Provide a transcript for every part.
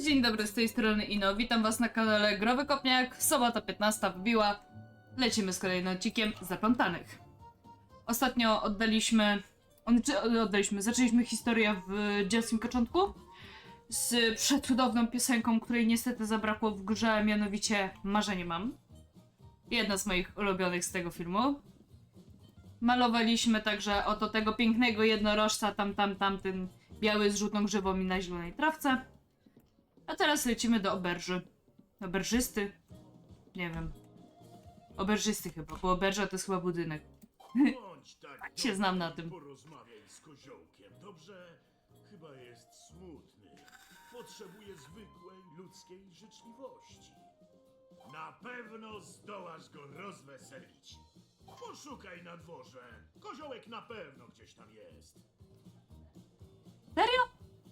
Dzień dobry, z tej strony Ino. Witam was na kanale Growy Kopniak. Sobota 15 wbiła. Lecimy z kolejnym odcinkiem Zaplątanych. Ostatnio oddaliśmy... on- Czy oddaliśmy? Zaczęliśmy historię w dzielskim początku z przecudowną piosenką, której niestety zabrakło w grze, mianowicie Marzenie mam. Jedna z moich ulubionych z tego filmu. Malowaliśmy także oto tego pięknego jednorożca, tam, tam, tam, ten biały z żółtą grzywą i na zielonej trawce. A teraz lecimy do oberży. Oberżysty? Nie wiem. Oberżysty chyba, bo oberża to jest chyba budynek. Bądź tak Tak się znam na tym. Porozmawiaj z koziołkiem, dobrze? Chyba jest smutny. Potrzebuje zwykłej ludzkiej życzliwości. Na pewno zdołasz go rozweselić. Poszukaj na dworze. Koziołek na pewno gdzieś tam jest. Serio?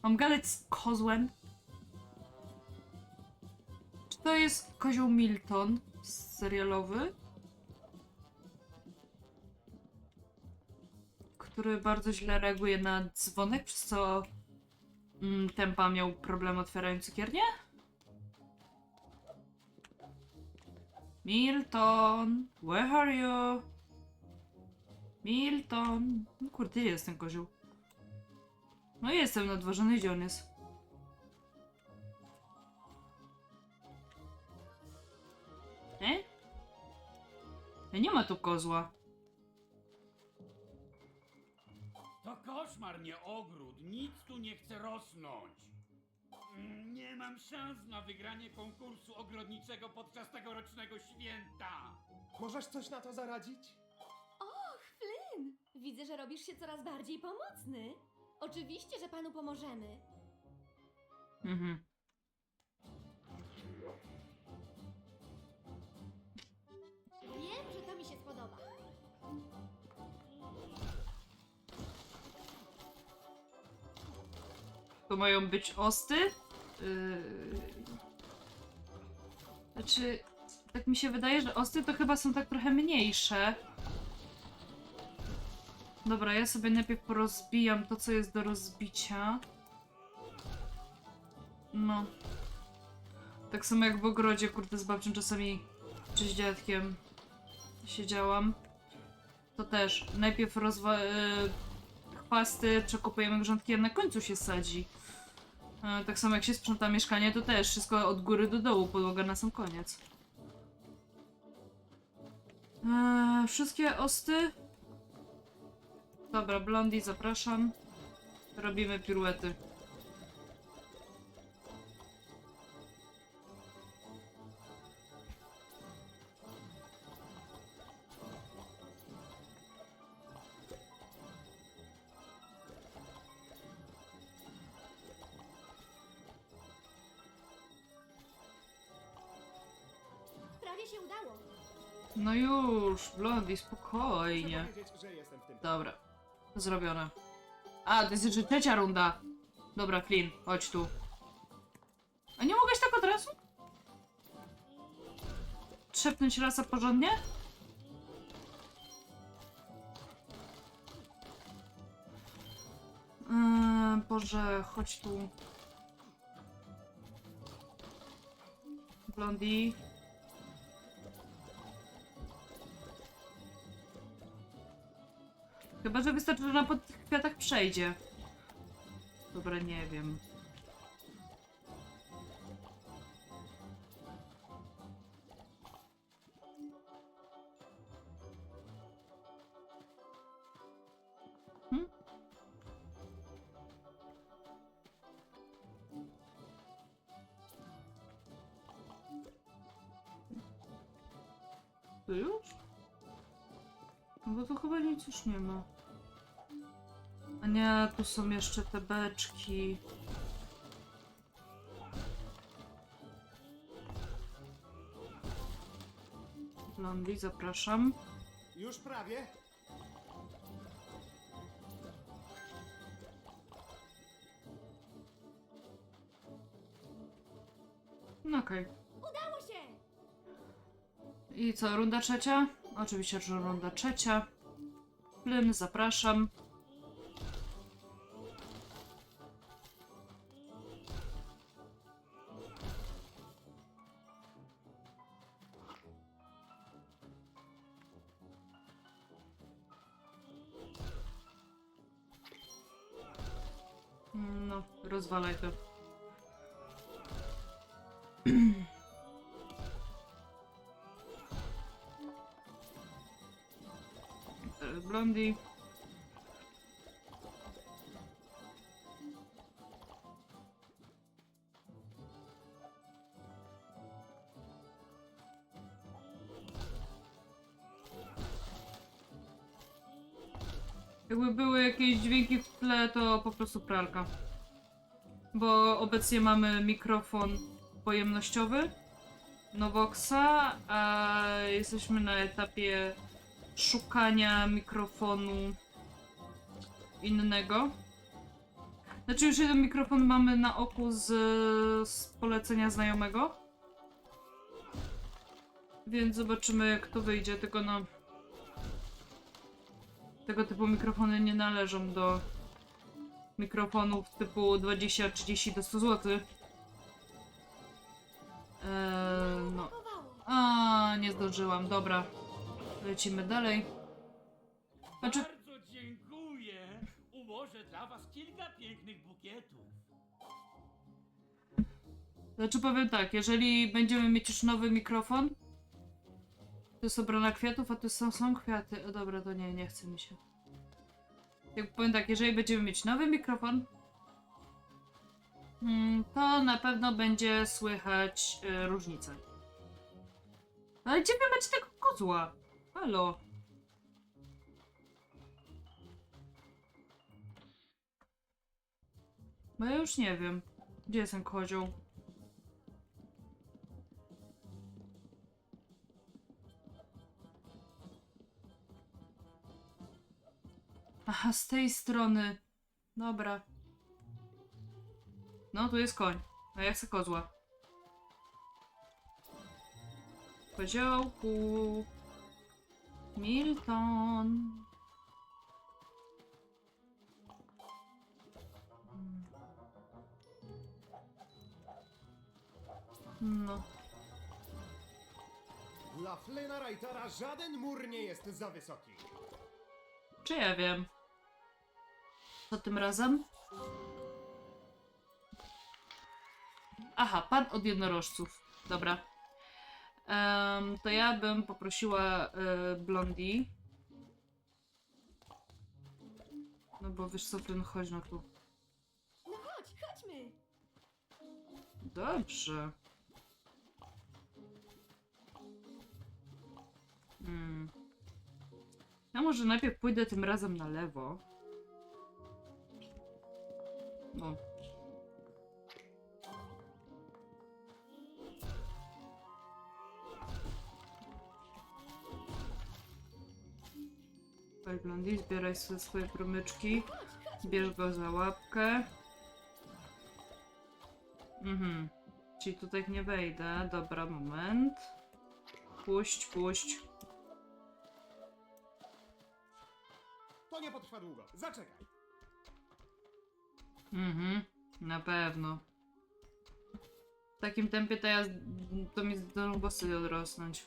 Mam gadać z kozłem? To jest kozioł Milton serialowy? Który bardzo źle reaguje na dzwonek, przez co mm, Tempa miał problem otwierając cukiernię? Milton, where are you? Milton. No Kurde, gdzie jest ten kozioł? No jestem na dworze, no gdzie on jest? E? E, Nie ma tu kozła. To koszmar, nie ogród. Nic tu nie chce rosnąć. Mm, Nie mam szans na wygranie konkursu ogrodniczego podczas tegorocznego święta. Możesz coś na to zaradzić? Och, Flynn! Widzę, że robisz się coraz bardziej pomocny. Oczywiście, że panu pomożemy. Mhm. Mają być osty? Yy... Znaczy, tak mi się wydaje, że osty to chyba są tak trochę mniejsze. Dobra, ja sobie najpierw porozbijam to, co jest do rozbicia. No. Tak samo jak w ogrodzie, kurde, z babcią czasami, czy z dziadkiem siedziałam. To też. Najpierw rozwa... Yy chwasty przekopujemy grządki, a na końcu się sadzi. E, tak samo jak się sprząta mieszkanie, to też wszystko od góry do dołu, podłoga na sam koniec. E, wszystkie osty. Dobra, blondi, zapraszam. Robimy piruety. No już, blondi, Chcę spokojnie. Dobra, zrobione. A, to jest jeszcze trzecia runda. Dobra, Flynn, chodź tu. A nie mogłeś tak od razu? Trzepnąć rasa porządnie? Yy, Boże, chodź tu. Blondie. Chyba, że wystarczy, że ona po tych kwiatach przejdzie. Dobra, nie wiem. Hmm? To już? No bo tu chyba nic już nie ma. Tu są jeszcze te beczki. Blondie, zapraszam. Już prawie? No okej. Udało się! I co, runda trzecia? Oczywiście, że runda trzecia. Plyn, zapraszam. Rozwalaj to. Teraz Blondie. Jakby były jakieś dźwięki w tle, to po prostu pralka. Bo obecnie mamy mikrofon pojemnościowy Novoxa, a jesteśmy na etapie szukania mikrofonu innego. Znaczy już jeden mikrofon mamy na oku z, z polecenia znajomego. Więc zobaczymy jak to wyjdzie, tylko no... Tego typu mikrofony nie należą do mikrofonów typu 20-30 do 100 zł. Eee, no. A, nie zdążyłam, dobra. Lecimy dalej. Znaczy, Bardzo dziękuję. Ułożę dla was kilka pięknych bukietów. znaczy powiem tak, jeżeli będziemy mieć już nowy mikrofon, to jest obrona kwiatów, a tu są, są kwiaty. O dobra, to nie, nie chce mi się. Jak powiem tak, jeżeli będziemy mieć nowy mikrofon, mm, to na pewno będzie słychać e, różnicę. Ale gdzie wy macie tego kozła? Halo? Bo ja już nie wiem. Gdzie jest ten kozioł? Aha, z tej strony. Dobra. No, tu jest koń. A ja chcę kozła. Koziołku. Milton. No. Dla Flynna Reitera żaden mur nie jest za wysoki. Czy ja wiem? Co tym razem? Aha, pan od jednorożców. Dobra. Em, to ja bym poprosiła y, Blondie. No bo wiesz co, Flynn, chodź no tu. No chodź, chodźmy. Dobrze. Hmm. Ja może najpierw pójdę tym razem na lewo. No. Blondie, zbieraj sobie swoje promyczki. Bierz go za łapkę. Mhm. Czyli tutaj nie wejdę. Dobra, moment. Puść, puść. To nie potrwa długo. Zaczekaj. Mhm. Na pewno. W takim tempie to ja to mi zdążą włosy odrosnąć.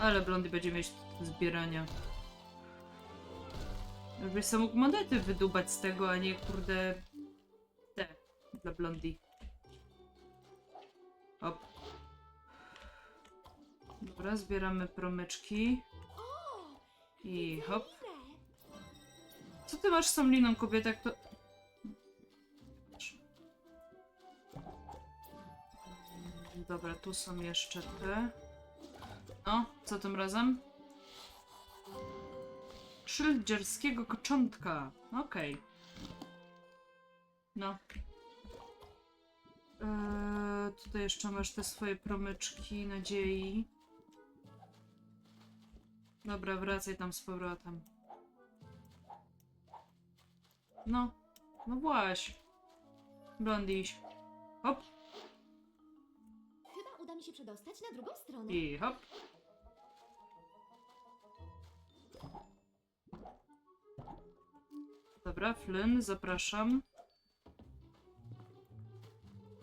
Ale blondy będzie mieć zbierania. Jakbyś sam mógł monety wydubać z tego, a nie kurde te dla blondi. Hop. Dobra, zbieramy promyczki. I hop. Co ty masz z tą liną, kobieta? Jak to... Dobra, tu są jeszcze te. No, co tym razem? Szyld dzierskiego koczątka. Okej. No. Eee, tutaj jeszcze masz te swoje promyczki nadziei. Dobra, wracaj tam z powrotem. No, no właśnie. Blondiś. Hop Chyba uda mi się przedostać na drugą stronę. i hop. Dobra, Flynn, zapraszam.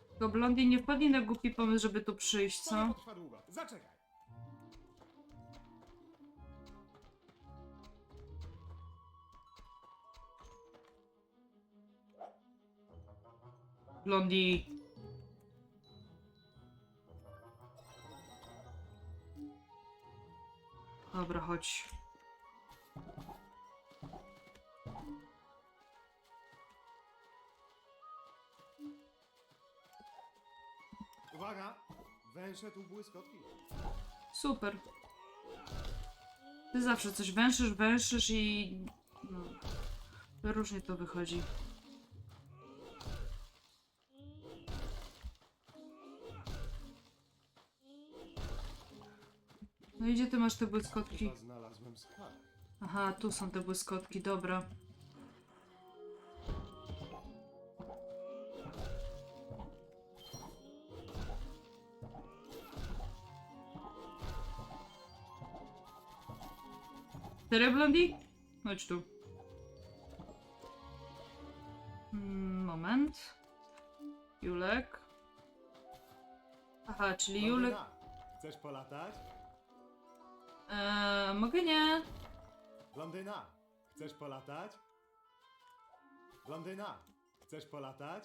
Tylko Blondie nie wpadli na głupi pomysł, żeby tu przyjść, co? potrwa długo. Zaczekaj. Blondie. Dobra, chodź. Uwaga! Węsze tu błyskotki. Super. Ty zawsze coś węszysz, węszysz i... No. Różnie to wychodzi. No i gdzie ty masz te błyskotki? Chyba znalazłem skarb. Aha, tu są te błyskotki, dobra. Serio, Blondie? Chodź tu. Mm, Moment. Julek. Aha, czyli Julek... Chcesz polatać? Eee, mogę nie? Blondyna, chcesz polatać? Blondyna, chcesz polatać?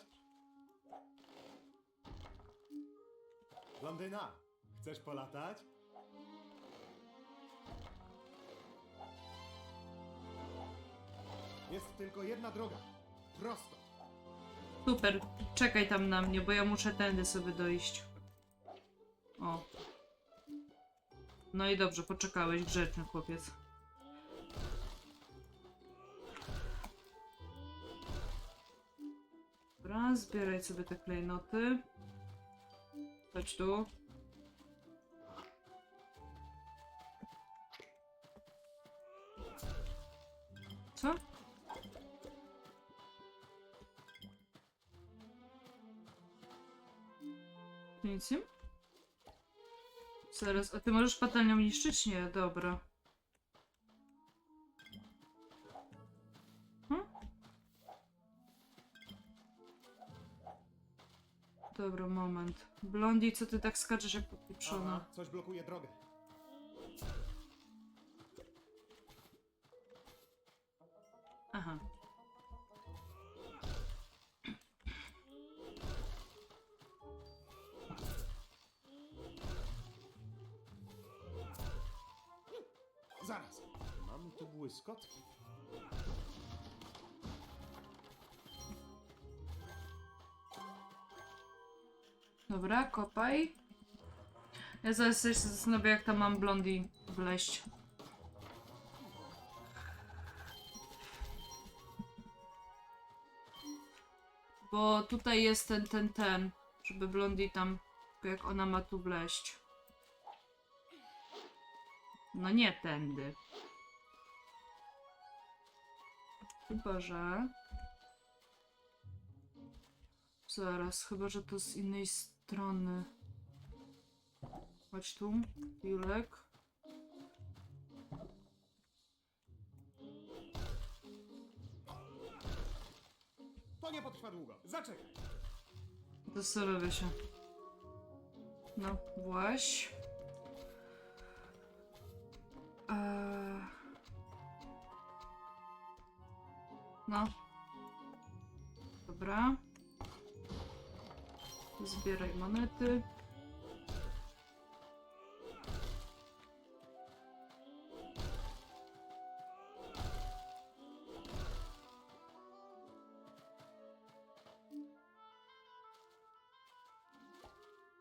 Blondyna, chcesz polatać? Jest tylko jedna droga. Prosto. Super, czekaj tam na mnie, bo ja muszę tędy sobie dojść. O. No i dobrze, poczekałeś, grzeczny chłopiec. Dobra, zbieraj sobie te klejnoty. Chodź tu. Co? Nic nie? Zaraz, a ty możesz patelnią niszczyć? Nie, dobra. Hm? Dobra, moment. Blondi, co ty tak skaczesz jak popieprzona? Aha, coś blokuje drogę. Błyskotki. Dobra, kopaj. Ja zaraz się zastanowię, jak tam mam blondi wleść. Bo tutaj jest ten, ten, ten, żeby blondi tam, jak ona ma tu wleść. No nie tędy. Chyba, że... Zaraz, chyba, że to z innej strony. Chodź tu, Julek. To nie potrwa długo. Zaczekaj. Zastanowię się. No, właś. Eee... Dobra. Zbieraj monety.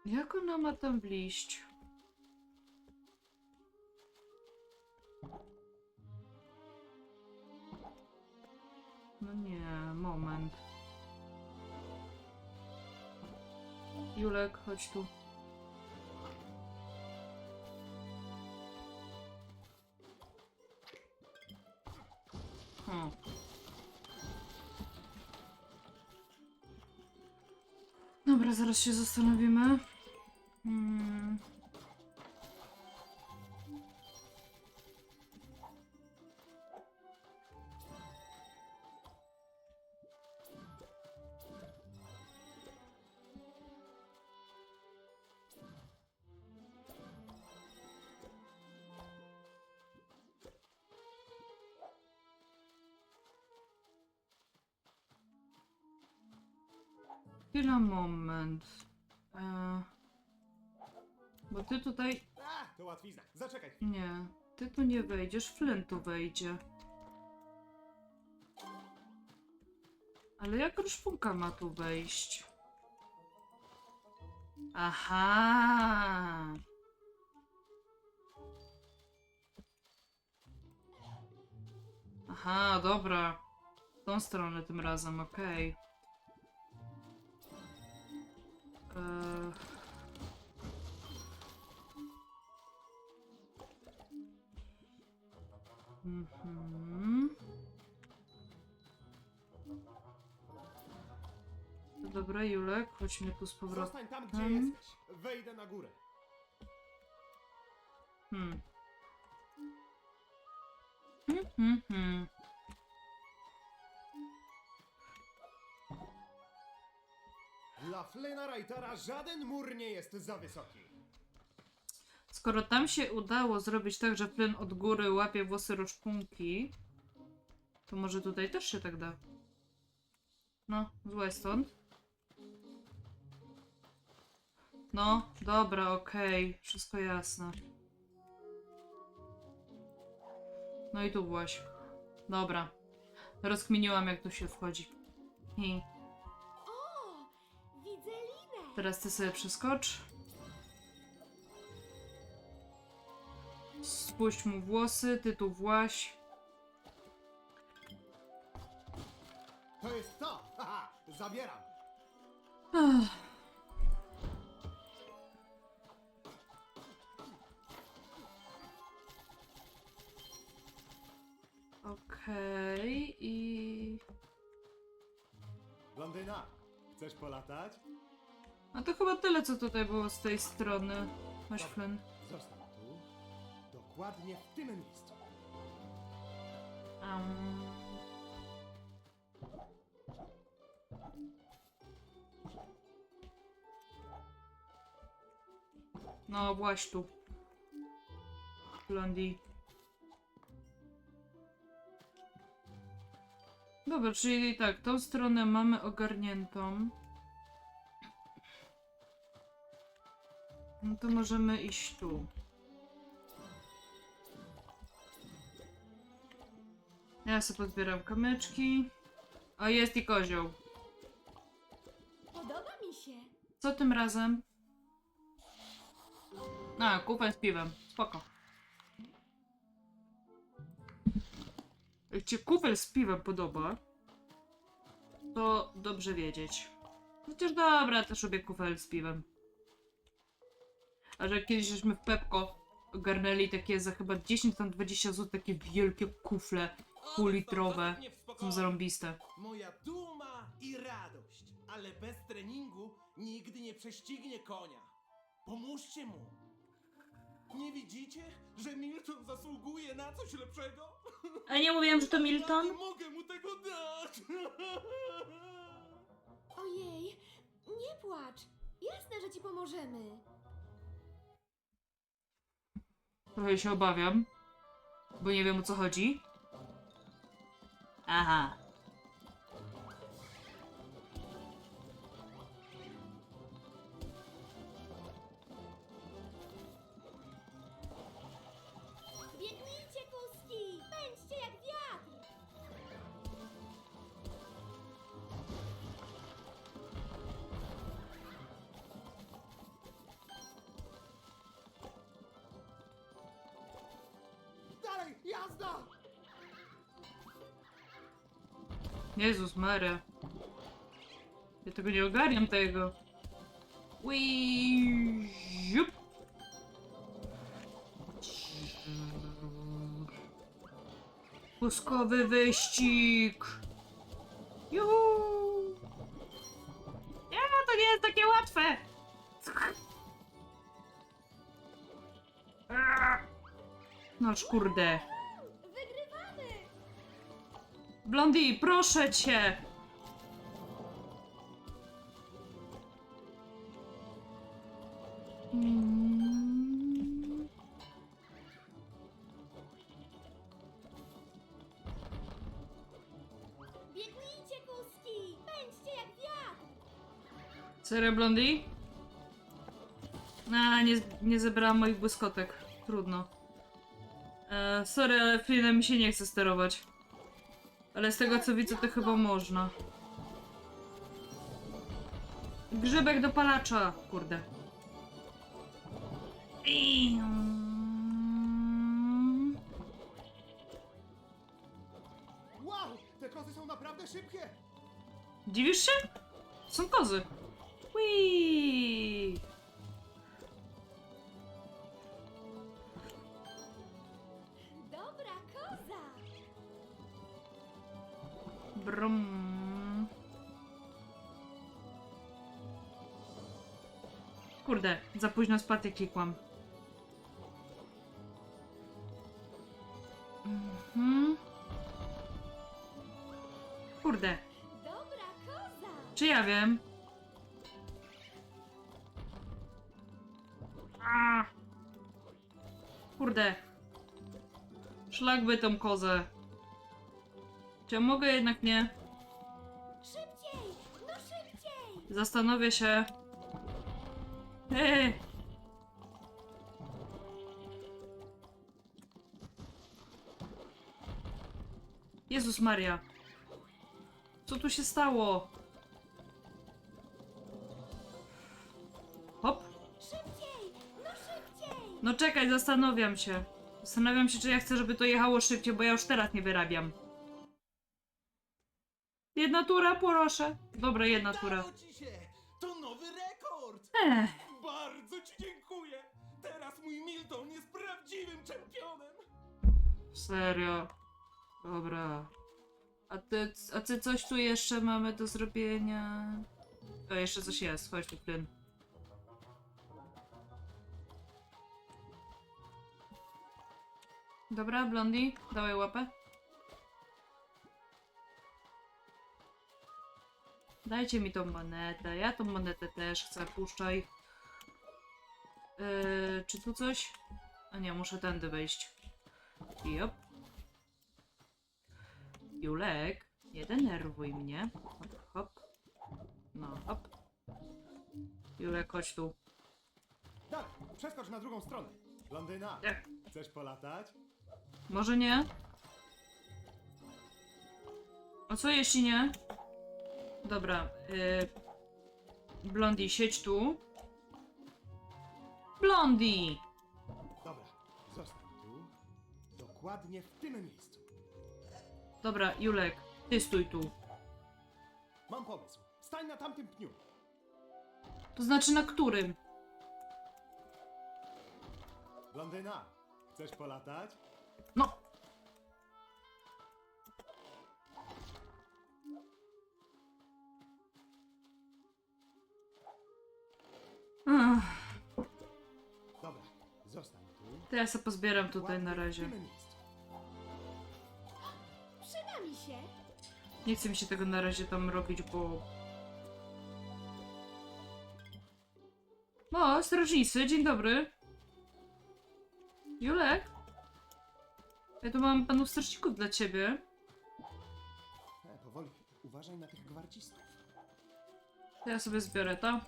Jak ona ma tam wliść? No nie, moment. Julek, chodź tu. Hmm. Dobra, zaraz się zastanowimy. Chwila, moment. E, bo ty tutaj... A, to łatwizna. Zaczekaj. Nie. Ty tu nie wejdziesz, Flynn tu wejdzie. Ale jak Ruszpunka ma tu wejść? Aha! Aha, dobra. W tą stronę tym razem, okej. Eee, Mhm. No Dobra, Julek, chodźmy tu z powrotem. Zostań tam, gdzie jesteś. Wejdę na górę. Hmm. Hmm, Dla Flyna Reitera żaden mur nie jest za wysoki. Skoro tam się udało zrobić tak, że Flynn od góry łapie włosy roszpunki, to może tutaj też się tak da. No, złe stąd. No, dobra, okej, wszystko jasne. No i tu byłaś. Dobra. Rozkminiłam, jak tu się wchodzi. Teraz ty sobie przeskocz. Spuść mu włosy, ty tu właś. To jest to! Haha, zabieram. Ach. Okej, i... Blondyna, chcesz polatać? No to chyba tyle, co tutaj było z tej strony. Masz Flynn. Zostań tu. Dokładnie w tym miejscu. Um. No, właś tu. Blondie. Dobra, czyli tak, tą stronę mamy ogarniętą. No to możemy iść tu. Ja sobie pozbieram kamyczki. O, jest i kozioł. Podoba mi się. Co tym razem? A, kupę z piwem. Spoko. Jak ci kufel z piwem podoba, to dobrze wiedzieć. Chociaż dobra, też lubię kufel z piwem. A że kiedyś żeśmy w Pepko ogarnęli takie za chyba 10 tam 20 zł takie wielkie kufle półlitrowe. Są zarąbiste. Moja duma i radość, ale bez treningu nigdy nie prześcignie konia. Pomóżcie mu. Nie widzicie, że Milton zasługuje na coś lepszego? A nie mówiłem, że to Nie mogę mu tego dać. Ojej, nie płacz. Jasne, że ci pomożemy. Trochę się obawiam, bo nie wiem o co chodzi. Aha. Jezus Maria. Ja tego nie ogarniam tego. Ziup. Puskowy wyścig. Juhu. Nie, to nie jest takie łatwe. Noż kurde. Blondie, proszę cię! Mm. Biegnijcie, kuski! Pędźcie jak wiatr! Serio, Blondie? No, nie, nie zebrałam moich błyskotek. Trudno. E, sorry, ale Flynnem mi się nie chce sterować. Ale z tego co widzę, to chyba można. Grzybek do palacza! Kurde. Wow, te kozy są naprawdę szybkie! Dziwisz się? Są kozy. Whee! Brum. Kurde, za późno spaty klikłam. Mhm. Kurde, Dobra koza! czy ja wiem? A! Kurde. Szlak by tą kozę. Czy ja mogę jednak nie? Szybciej! No szybciej! Zastanowię się. Ej! Jezus Maria. Co tu się stało? Hop. Szybciej! No szybciej! No czekaj, zastanawiam się. Zastanawiam się, czy ja chcę, żeby to jechało szybciej, bo ja już teraz nie wyrabiam. Jedna tura, proszę. Dobra, jedna tura. Udało ci się! To nowy rekord! Ech. Bardzo ci dziękuję! Teraz mój Milton jest prawdziwym czempionem! Serio. Dobra. A ty, a ty coś tu jeszcze mamy do zrobienia? O, jeszcze coś jest. Chodź tu, Flynn. Dobra, Blondi, dawaj łapę. Dajcie mi tą monetę. Ja tą monetę też chcę. Puszczaj. Yy, czy tu coś? A nie, muszę tędy wejść. Jop. Julek, nie denerwuj mnie. Hop, hop. No, hop. Julek, chodź tu. Dalej, przeskocz na drugą stronę. Blondyna, Ech. chcesz polatać? Może nie? A co jeśli nie? Dobra. Yy... Blondi, siedź tu. Blondi! Dobra, zostań tu. Dokładnie w tym miejscu. Dobra, Julek, ty stój tu. Mam pomysł. Stań na tamtym pniu. To znaczy na którym? Blondyna, chcesz polatać? To ja sobie pozbieram tutaj na razie. tym miejscu. Przyda mi się! Nie chce mi się tego na razie tam robić, bo... O, strażnicy, dzień dobry. Julek? Ja tu mam panów strażników dla ciebie. E, powoli, uważaj na tych gwardzistów. To ja sobie zbiorę to.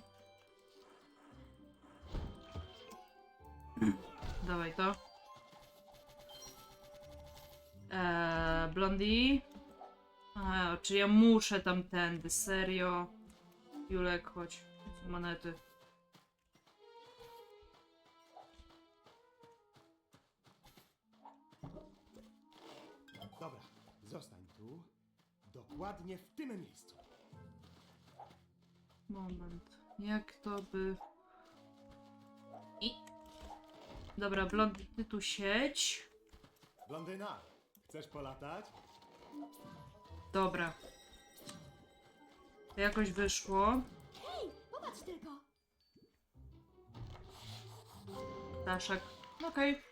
Dawaj to. Eee, Blondie. A, czy ja muszę tamtędy, serio? Julek, chodź. Monety. Dobra, zostań tu. Dokładnie w tym miejscu. Moment. Jak to by... Dobra, Blondie, ty tu siedź. Blondyna, chcesz polatać? Dobra. To jakoś wyszło. Hej, popatrz tylko! Ptaszek. Okej.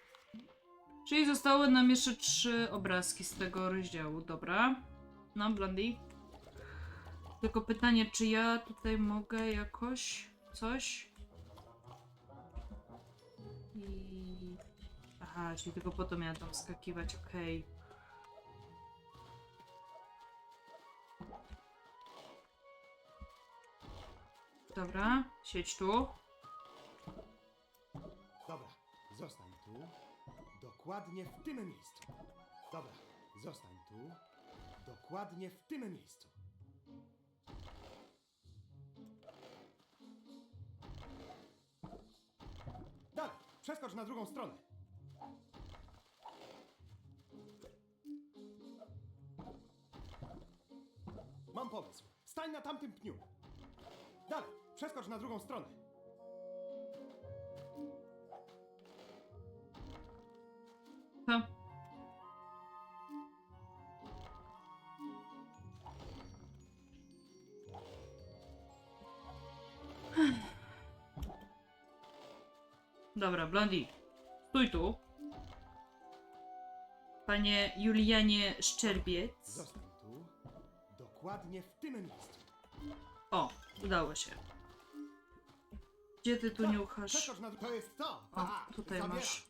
Czyli zostały nam jeszcze trzy obrazki z tego rozdziału. Dobra. No, Blondie. Tylko pytanie, czy ja tutaj mogę jakoś coś? Aha, czyli tylko po to miałam tam skakiwać, okej. Dobra, siedź tu. Dobra, zostań tu. Dokładnie w tym miejscu. Dobra, zostań tu. Dokładnie w tym miejscu. Dalej, przeskocz na drugą stronę. Mam pomysł. Stań na tamtym pniu. Dalej, przeskocz na drugą stronę. To. Dobra, Blondi. Stój tu. Panie Julianie Szczerbiec. Zostań. Dokładnie w tym miejscu. O, udało się. Gdzie ty tu Tak, niuchasz? Przeskocz na... To jest to! O, Tak, tutaj zabieram. masz.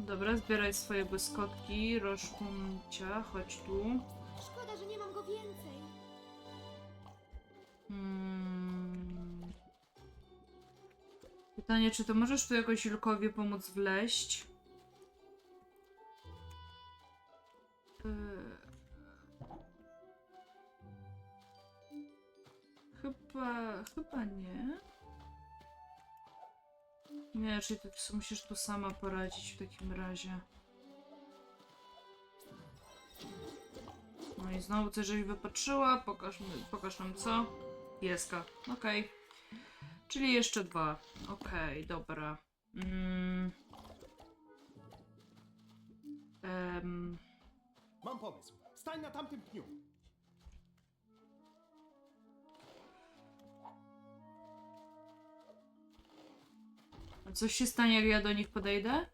Dobra, zbieraj swoje błyskotki. Roszkuncia, chodź tu. Pytanie, czy to możesz tu jakoś Julkowi pomóc wleść? Eee. Chyba, chyba nie. Nie, czyli ty musisz tu sama poradzić w takim razie. No i znowu coś żeś wypatrzyła. Pokaż, mi- pokaż nam co. Pieska. Okej. Czyli jeszcze dwa. Okej, dobra. Mm. Em, Mam pomysł. Stań na tamtym pniu. a coś się stanie, jak ja do nich podejdę?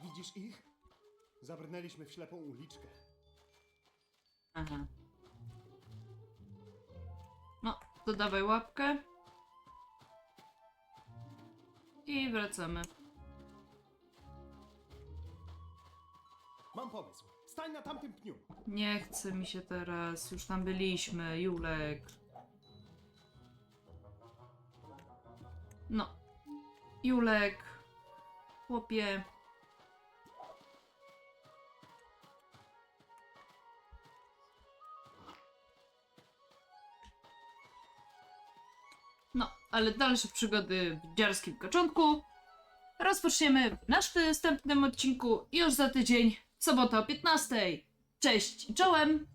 Widzisz ich? Zabrnęliśmy w ślepą uliczkę. Aha. To dawaj łapkę. I wracamy. Mam pomysł. Stań na tamtym pniu. Nie chce mi się teraz. Już tam byliśmy, Julek. No. Julek. Chłopie. Ale dalsze przygody w dziarskim kaczątku rozpoczniemy w następnym odcinku już za tydzień, sobota o 15. Cześć i czołem!